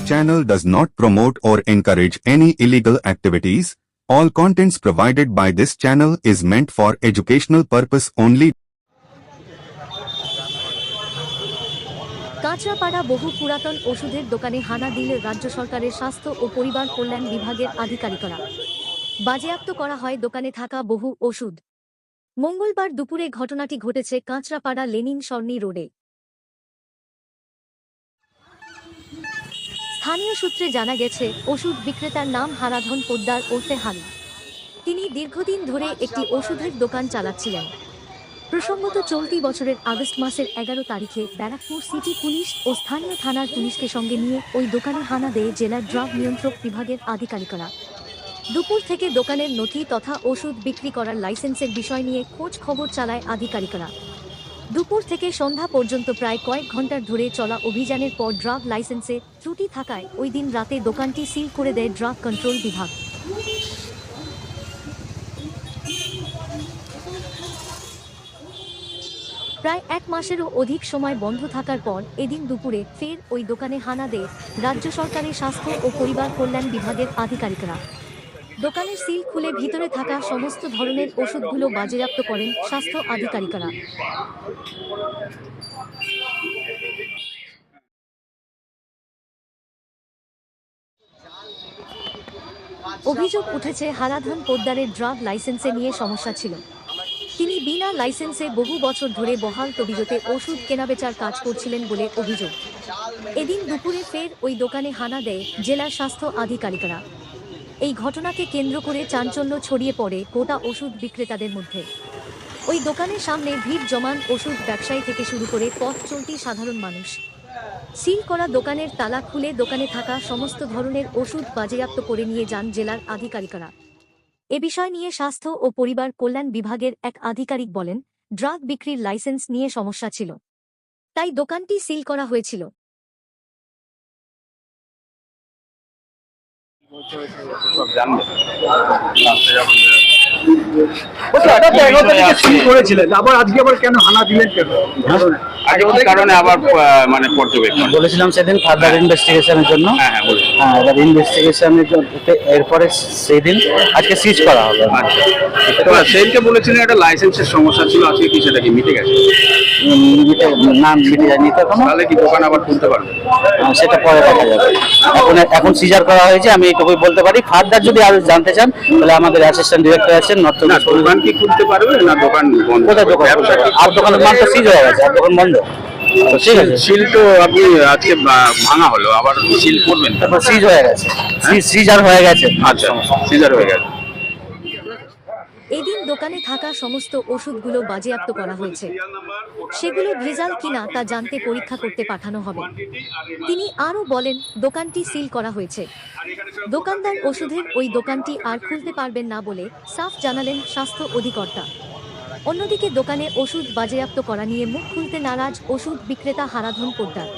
channel does not promote or encourage any illegal activities. All contents provided by this channel is meant for educational purpose only. Kanchrapara বহু পুরাতন ওষুধের দোকানে হানা দিলে রাজ্য সরকারের স্বাস্থ্য ও পরিবার কল্যাণ বিভাগের আধিকারিকরা বাজেয়াপ্ত করা হয় দোকানে থাকা বহু ওষুধ মঙ্গলবার দুপুরে ঘটনাটি ঘটেছে কাঁচরাপাড়া লেনিন সর্নি রোডে স্থানীয় সূত্রে জানা গেছে, ওষুধ বিক্রেতার নাম হারাধন পোদ্দার ওরফে হারি তিনি দীর্ঘদিন ধরে একটি ওষুধের দোকান চালাচ্ছিলেন। প্রসঙ্গত চলতি বছরের আগস্ট মাসের এগারো তারিখে ব্যারাকপুর সিটি পুলিশ ও স্থানীয় থানার পুলিশকে সঙ্গে নিয়ে ওই দোকানে হানা দেয় জেলার ড্রাগ নিয়ন্ত্রক বিভাগের আধিকারিকরা। দুপুর থেকে দোকানের নথি তথা ওষুধ বিক্রি করার লাইসেন্সের বিষয় নিয়ে খোঁজ খবর চালায় আধিকারিকরা। দুপুর থেকে সন্ধ্যা পর্যন্ত প্রায় কয়েক ঘণ্টার ধরে চলা অভিযানের পর ড্রাগ লাইসেন্সে ত্রুটি থাকায় ওই দিন রাতে দোকানটি সিল করে দেয় ড্রাগ কন্ট্রোল বিভাগ। প্রায় এক মাসেরও অধিক সময় বন্ধ থাকার পর এদিন দুপুরে ফের ওই দোকানে হানা দেয় রাজ্য সরকারের স্বাস্থ্য ও পরিবার কল্যাণ বিভাগের আধিকারিকরা। দোকানের সিল খুলে ভিতরে থাকা সমস্ত ধরনের ওষুধগুলো বাজেয়াপ্ত করেন স্বাস্থ্য আধিকারিকরা। অভিযোগ উঠেছে, হারাধন পোদ্দারের ড্রাগ লাইসেন্সে নিয়ে সমস্যা ছিল। তিনি বিনা লাইসেন্সে বহু বছর ধরে বহাল তবিজতে ওষুধ কেনাবেচার কাজ করছিলেন বলে অভিযোগ। এদিন দুপুরে ফের ওই দোকানে হানা দেয় জেলার স্বাস্থ্য আধিকারিকরা। এই ঘটনাকে কেন্দ্র করে চাঞ্চল্য ছড়িয়ে পড়ে গোটা ওষুধ বিক্রেতাদের মধ্যে। ওই দোকানের সামনে ভিড় জমান ওষুধ ব্যবসায়ী থেকে শুরু করে পথ চলতি সাধারণ মানুষ। সিল করা দোকানের তালা খুলে দোকানে থাকা সমস্ত ধরনের ওষুধ বাজেয়াপ্ত করে নিয়ে যান জেলার আধিকারিকরা। এ বিষয় নিয়ে স্বাস্থ্য ও পরিবার কল্যাণ বিভাগের এক আধিকারিক বলেন, ড্রাগ বিক্রির লাইসেন্স নিয়ে সমস্যা ছিল। তাই দোকানটি সিল করা হয়েছিল। সব জানবে। করেছিলেন আবার আজকে আবার কেন হানা দিলেন কেন? আগে ওদের কারণে আবার মানে পর্যবেক্ষণ। বলেছিলাম সেদিন ফার্দার ইনভেস্টিগেশনের জন্য। হ্যাঁ হ্যাঁ হ্যাঁ এবার ইনভেস্টিগেশনের এরপরে সেই দিন আজকে সিজ করা হবে। আচ্ছা। সেদিনকে বলেছিলেন একটা লাইসেন্সের সমস্যা ছিল আজকে কি সেটা কি মিটে গেছে? নাম মিটে যায়নি তো এখনও। তাহলে কি দোকান আবার খুলতে পারবে? সেটা পরে দেখা যাবে। এখন এখন সিজার করা হয়েছে আমি এইটুকুই বলতে পারি। ফার্দার যদি আরও জানতে চান তাহলে আমাদের অ্যাসিস্ট্যান্ট ডিরেক্টর আছেন নর্থ না দোকান কি খুলতে পারবে না দোকান বন্ধ? কোথায় দোকান? আর দোকানের মাল তো সিজ হয়ে গেছে আর দোকান বন্ধ। তো ঠিক আছে। সিল তো আপনি আজকে ভাঙা হলো আবার সিল করবেন। তারপর সিজ হয়ে গেছে। সিজার হয়ে গেছে। আচ্ছা সিজার হয়ে গেছে। দোকানে থাকা সমস্ত ওষুধগুলো বাজেয়াপ্ত করা হয়েছে। সেগুলো ভেজাল কিনা তা জানতে পরীক্ষা করতে পাঠানো হবে। তিনি আরও বলেন, দোকানটি সিল করা হয়েছে। দোকানদার ওষুধের ওই দোকানটি আর খুলতে পারবেন না বলে সাফ জানালেন স্বাস্থ্য অধিকর্তা। অন্যদিকে দোকানে ওষুধ বাজেয়াপ্ত করা নিয়ে মুখ খুলতে নারাজ ওষুধ বিক্রেতা হারাধন পোদ্দার।